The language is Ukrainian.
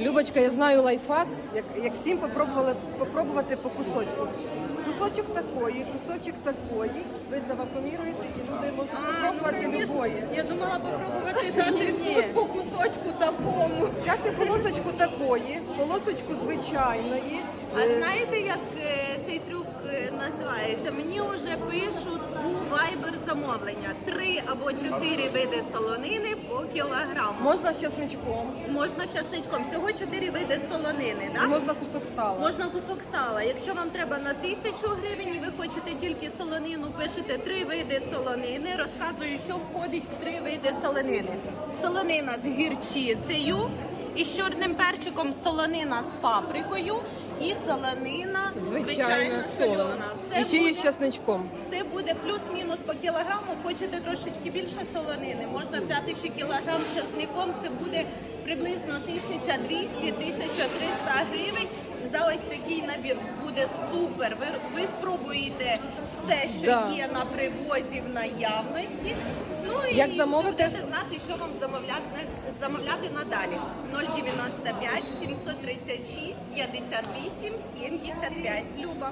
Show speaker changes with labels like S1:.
S1: Любочка, я знаю лайфхак, як, як всім попробували попробувати по кусочку. Кусочок такої, кусочок такої. Ви завакуміруєте і люди можуть попробувати любої.
S2: Я думала попробувати дати по кусочку такому.
S1: Взяти полосочку такої, полосочку звичайної.
S2: А
S1: Е,
S2: знаєте, як е, цей трюк називається? Мені вже пишуть у Viber замовлення. Три або чотири види солонини по кілограму.
S1: Можна з чесничком,
S2: Можна щасничком. Всього чотири види солонини, так?
S1: можна кусок сала.
S2: Можна кусок сала. Якщо вам треба на тисячу гривень і ви хочете тільки солонину, пишете три види солонини. Розказую, що входить в три види солонини. Солонина з гірчицею і з чорним перчиком, солонина з паприкою і солонина
S1: Звичайно, солона. І ще є з часничком.
S2: це буде плюс-мінус по кілограму. Хочете трошечки більше солонини, можна взяти ще кілограм часником. Це буде приблизно 1200-1300 гривень. За ось такий набір буде супер. Ви, ви спробуєте все, що
S1: Да.
S2: є на привозі в наявності. Ну і
S1: Як замовити?
S2: будете знати, що вам замовляти, замовляти надалі. 095 736 58 75. Люба.